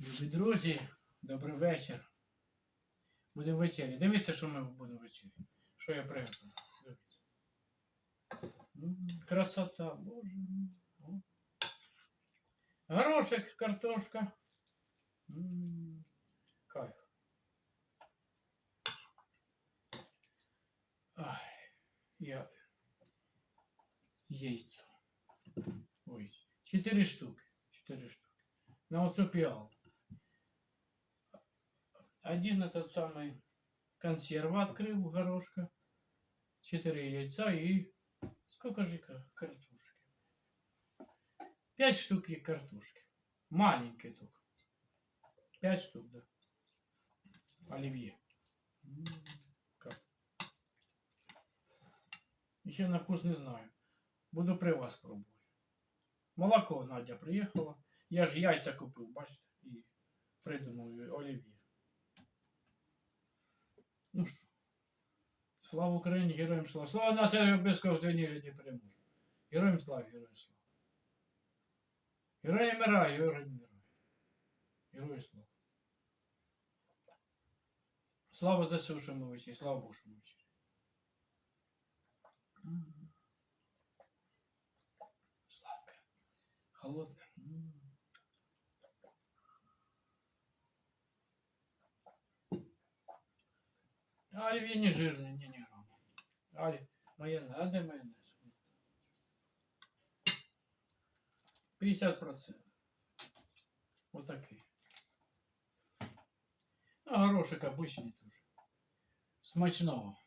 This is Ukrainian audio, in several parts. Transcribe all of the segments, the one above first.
Любі друзі, добрий вечір. Будемо вечері. Дивіться, що ми будемо вечері. Що я приготував. Дивіться. Красота, боже Горошек, картошка. Кайф. Ай, я яйцо. Ой, чотири штуки. Чотири штуки. На оцю піалу Один этот самый консерв открыл горошка. Четыре яйца и сколько же ка- картошки? Пять штук и картошки. Маленькие только. Пять штук, да. Оливье. М, Как? Еще на вкус не знаю. Буду при вас пробовать. Молоко Надя приехала. Я ж яйця купив, бачите, і придумав олів'є. Ну що, слава Україні, героям слава. Слава нації обов'язково сьогодні люди переможе. Героям слава, героям слава. Героям мира, героям мира. Героям слава. Слава за все, що ми вчили, слава Богу, що ми вчили. М. Сладке. А оливье не жирное, не, не грамма. Али, майонез, а где майонез? 50%. Вот такие. А горошек обычный тоже. Смачного.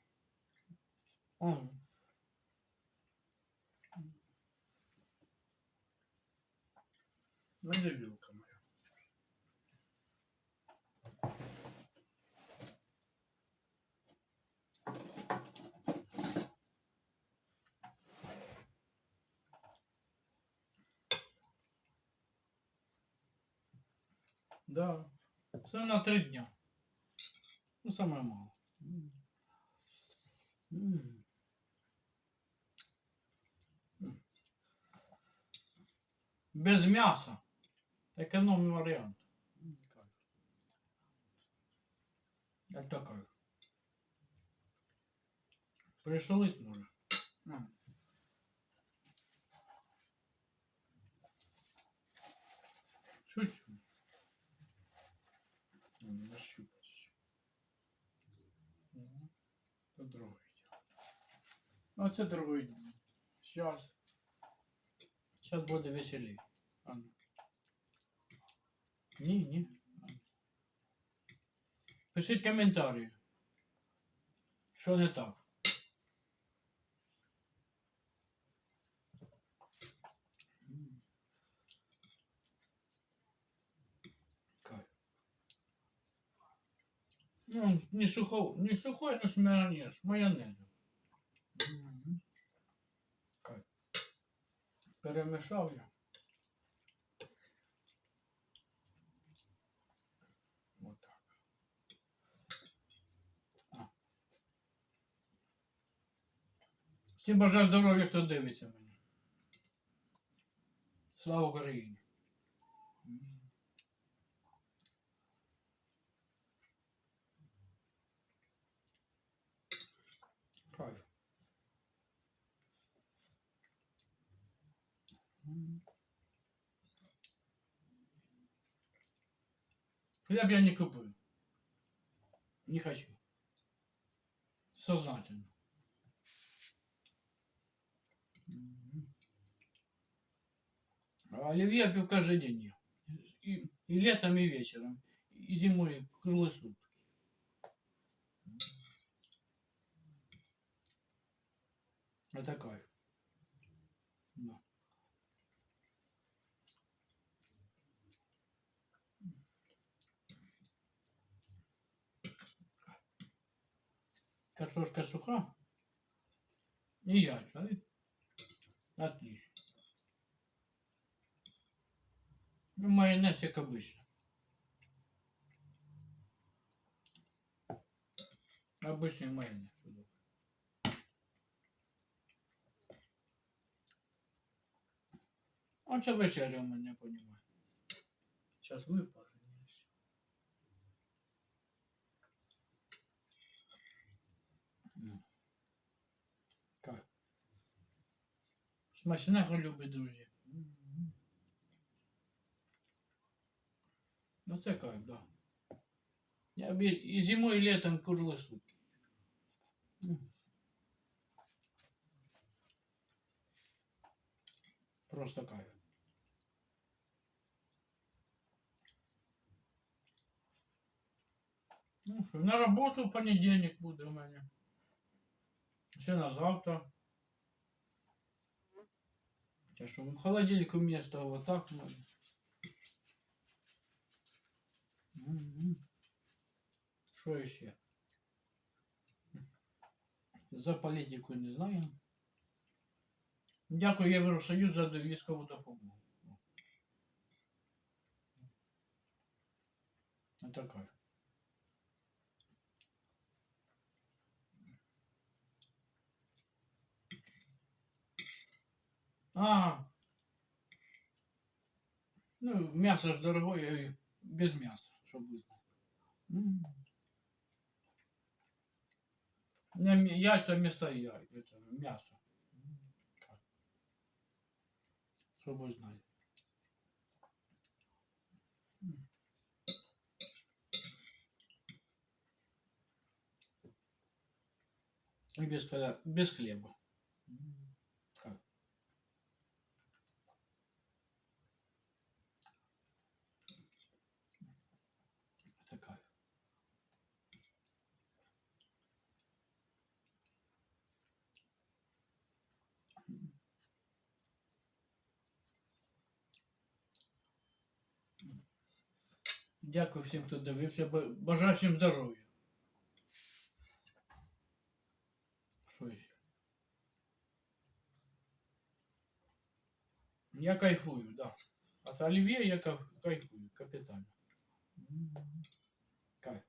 М. Ну, не Да. Це на три дня. Ну, саме мало. Без м'яса. Економний варіант. Як такой. Пришелить може. Шучу. Ну, Не щупать. Мгм. Це другий день. Ну, це другий день. Сейчас. Сейчас буде веселей. А ну. Ні, ні. Ну. Пишіть коментарі. Що не так. Ну, не сухой, не сухой, но с майонез, Перемішав я. Отак. так. Всім бажаю здоров'я, хто дивиться мене. Слава Україні. Хлеб я не купил. Не хочу. Сознательно. А Оливье пью каждый день. И, и летом, и вечером. И зимой круглые сутки. Это кайф. Картошка суха. И яйца. и Отлично. Ну, майонез, как обычно. Обычный майонез. Он что вечеря у меня, понимаю. Сейчас выпарю. Смачного любить, друзі. М. Ну це кайф, да. Я б і і зимою, і літом круглі сутки. М. Просто кайф. Ну що, на роботу в понедільник буде у мене. Ще на завтра. Я що, в холодильнику место вот так в мене. Мгм. Що ще? За політику не знаю. Дякую Євросоюз за військову допомогу. Отака. А. Ну, мясо ж дорогое, без мяса, чтобы вы знали. Не, яйца вместо яй, это мясо. Чтобы вы знали. И без, без хлеба. Дякую всім, хто дивився. Бажаю всім здоров'я. Що ще? Я кайфую, да. От Оливье я кайф- кайфую, капитально. М, Кайф.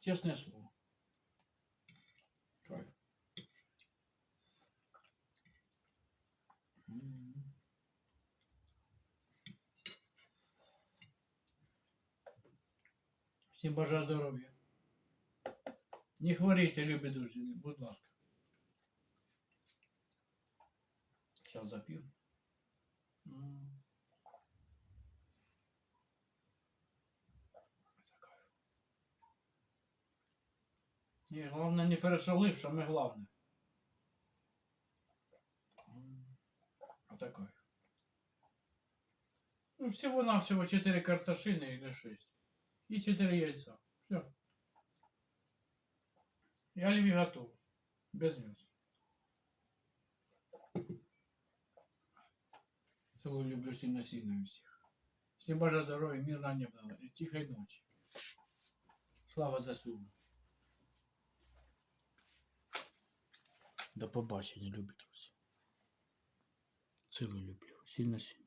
Честное слово. Всім бажаю здоров'я. Не хворійте, любі друзі, будь ласка. Це кайф. Ні, головне не пересолив, саме головне. М. Отакой. Ну, всего-навсего 4 картошины или 6. И 4 яйца. Все. И оливье готово. Без мяса. Целую люблю сильно-сильно всех. Всем бажаю здоровья, мирного неба и тихой ночи. Слава ЗСУ. До побачення, любі друзі. Цілую люблю. Сильно-сильно.